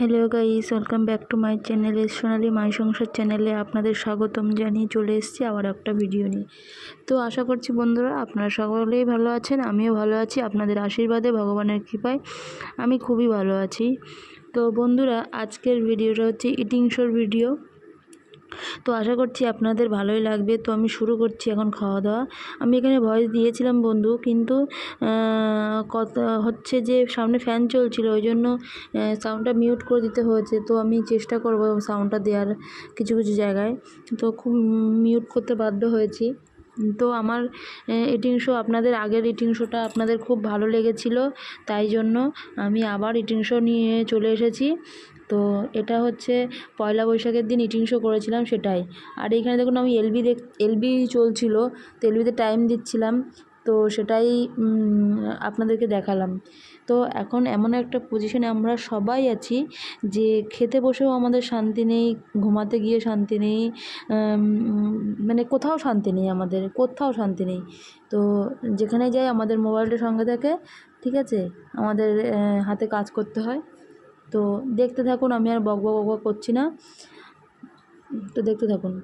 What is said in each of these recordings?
Hello guys welcome back to my channel Sonali my Sansar চ্যানেলে আপনাদের স্বাগতম জানিয়ে চলে এসেছি আবার একটা ভিডিও নিয়ে। তো আশা করছি বন্ধুরা আপনারা সকলেই ভালো আছেন, আমিও ভালো আছি, আপনাদের আশীর্বাদে, ভগবানের কৃপায় আমি খুবই ভালো আছি। তো বন্ধুরা, আজকের ভিডিওটা হচ্ছে ইটিং শোর ভিডিও তো আশা করছি আপনাদের ভালোই লাগবে। তো আমি শুরু করছি এখন খাওয়া দাওয়া। আমি এখানে ভয়েস দিয়েছিলাম বন্ধু, কিন্তু কথা হচ্ছে যে সামনে ফ্যান চলছিল, ওই জন্য সাউন্ডটা মিউট করে দিতে হয়েছে। তো আমি চেষ্টা করব সাউন্ডটা দেওয়ার কিছু কিছু জায়গায়। তো খুব মিউট করতে বাধ্য হয়েছি। তো আমার ইটিং শো আপনাদের আগের ইটিং শোটা আপনাদের খুব ভালো লেগেছিলো। তাই জন্য আমি আবার ইটিং শো নিয়ে চলে এসেছি। তো এটা হচ্ছে পয়লা বৈশাখের দিন ইটিং শো করেছিলাম সেটাই। আর এইখানে দেখুন আমি এলবি দেখ এলবি চলছিল, তো এলবিতে টাইম দিচ্ছিলাম, তো সেটাই আপনাদেরকে দেখালাম। তো এখন এমন একটা পজিশনে আমরা সবাই আছি যে খেতে বসেও আমাদের শান্তি নেই, ঘুমাতে গিয়ে শান্তি নেই মানে কোথাও শান্তি নেই আমাদের, কোথাও শান্তি নেই। তো যেখানে যাই আমাদের মোবাইলটা সঙ্গে থাকে, ঠিক আছে? আমাদের হাতে কাজ করতে হয়। তো দেখতে থাকুন আমি আর বক বক বক করছি না। তো দেখতে থাকুন।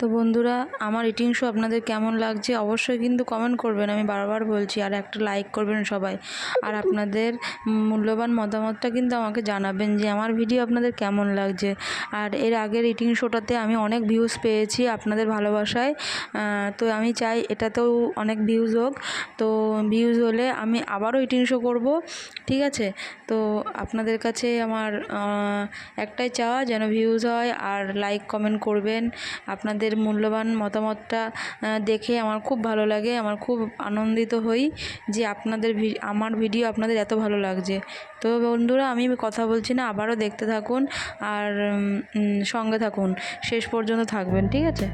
তো বন্ধুরা, আমার ইটিং শো আপনাদের কেমন লাগছে অবশ্যই কিন্তু কমেন্ট করবেন, আমি বারবার বলছি, আর একটা লাইক করবেন সবাই। আর আপনাদের মূল্যবান মতামতটা কিন্তু আমাকে জানাবেন যে, আমার ভিডিও আপনাদের কেমন লাগছে। আর এর আগের ইটিং শোটাতে আমি অনেক ভিউজ পেয়েছি আপনাদের ভালোবাসায়। তো আমি চাই এটাতেও অনেক ভিউজ হোক। তো ভিউজ হলে আমি আবারও ইটিং শো করব, ঠিক আছে? তো আপনাদের কাছে আমার একটাই চাওয়া, যেন ভিউজ হয়, আর লাইক কমেন্ট করবেন। আপনাদের আপনাদের মূল্যবান মতামতটা দেখে আমার খুব ভালো লাগে। আমার খুব আনন্দিত হই যে আপনাদের আমার ভিডিও আপনাদের এত ভালো লাগছে। তো বন্ধুরা, আমি কথা বলছি না, আবারও দেখতে থাকুন আর সঙ্গে থাকুন। শেষ পর্যন্ত থাকবেন, ঠিক আছে?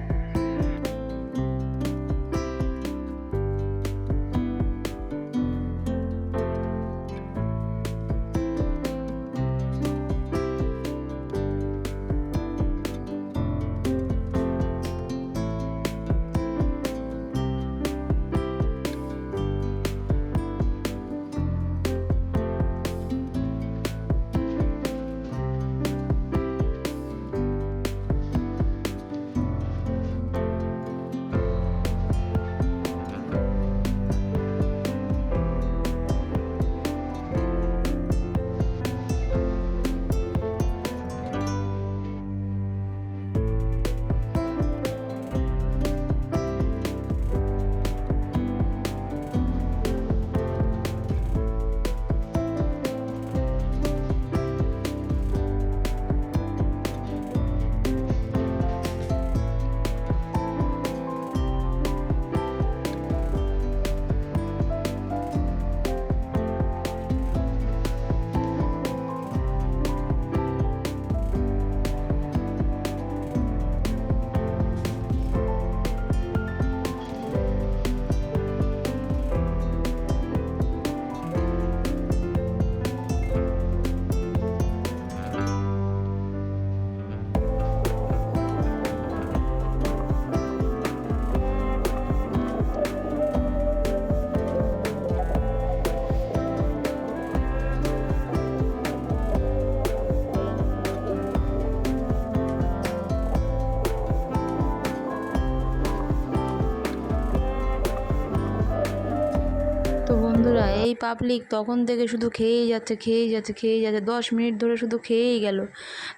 এই পাবলিক তখন থেকে শুধু খেয়েই যাচ্ছে খেয়েই যাচ্ছে খেয়েই যাচ্ছে। দশ মিনিট ধরে শুধু খেয়েই গেল।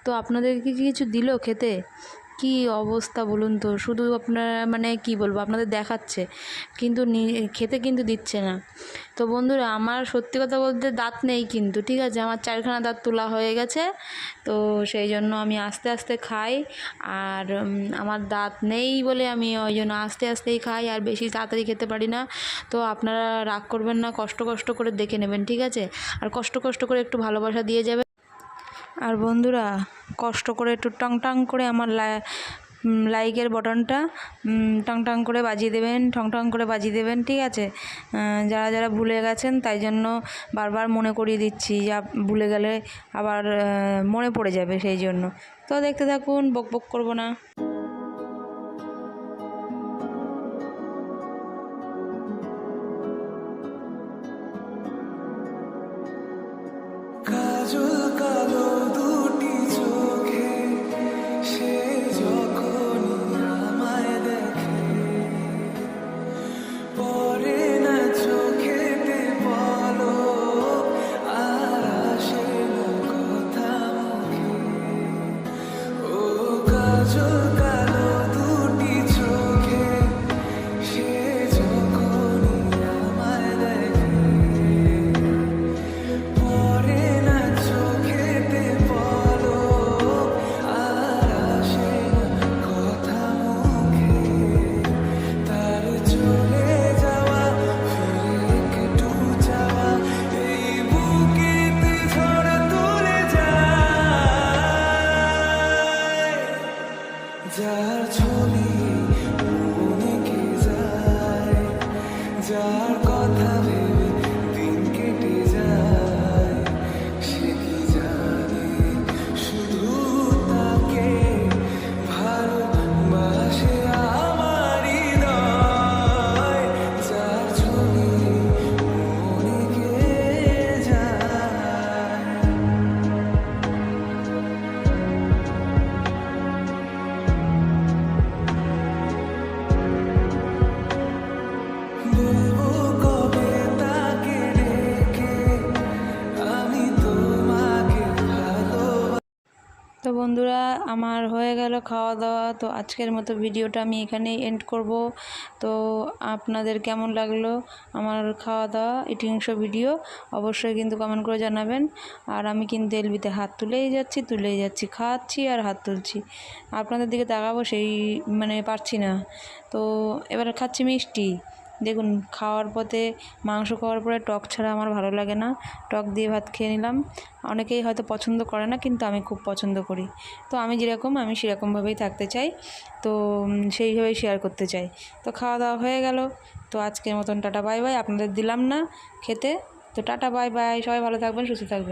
তো আপনাদেরকে কি কিছু দিল খেতে? কি অবস্থা বলুন তো? শুধু আপনারা মানে কি বলব, আপনাদের দেখাচ্ছে, কিন্তু খেতে কিন্তু দিচ্ছে না। তো বন্ধুরা, আমার সত্যি কথা বলতে দাঁত নেই কিন্তু, ঠিক আছে? আমার চারখানা দাঁত তোলা হয়ে গেছে, তো সেই জন্য আমি আস্তে আস্তে খাই, আর আমার দাঁত নেই বলে আমি ওই জন্য আস্তে আস্তেই খাই, আর বেশি তাড়াতাড়ি খেতে পারি না। তো আপনারা রাগ করবেন না, কষ্ট কষ্ট করে দেখে নেবেন, ঠিক আছে? আর কষ্ট কষ্ট করে একটু ভালোবাসা দিয়ে যাবে। আর বন্ধুরা, কষ্ট করে একটু টং টং করে আমার লাইকের বটনটা টং টং করে বাজিয়ে দেবেন ঠং ঠং করে বাজিয়ে দেবেন, ঠিক আছে? যারা যারা ভুলে গেছেন, তাই জন্য বারবার মনে করিয়ে দিচ্ছি, যা ভুলে গেলে আবার মনে পড়ে যাবে সেই জন্য। তো দেখতে থাকুন, বক বক করব না। বন্ধুরা, আমার হয়ে গেল খাওয়া দাওয়া তো আজকের মতো ভিডিওটা আমি এখানেই এন্ড করব। তো আপনাদের কেমন লাগল আমার খাওয়া দাওয়া ইটিং শো ভিডিও অবশ্যই কিন্তু কমেন্ট করে জানাবেন। আর আমি কিন্তু এলবিতে হাত তুলেই যাচ্ছি তুলেই যাচ্ছি, খাচ্ছি আর হাত তুলছি। আপনাদের দিকে তাকাবো সেই মানে পারছি না। তো এবার খাচ্ছি মিষ্টি। দেখুন, খাওয়ার পথে, মাংস খাওয়ার পরে টক ছাড়া আমার ভালো লাগে না। টক দিয়ে ভাত খেয়ে নিলাম। অনেকেই হয়তো পছন্দ করে না, কিন্তু আমি খুব পছন্দ করি। তো আমি যেরকম, আমি সেরকমভাবেই থাকতে চাই। তো সেইভাবেই শেয়ার করতে চাই। তো খাওয়া দাওয়া হয়ে গেল। তো আজকের মতন টাটা, বাই বাই। আপনাদের দিলাম না খেতে। তো টাটা, বাই বাই। সবাই ভালো থাকবেন, সুস্থ থাকবেন।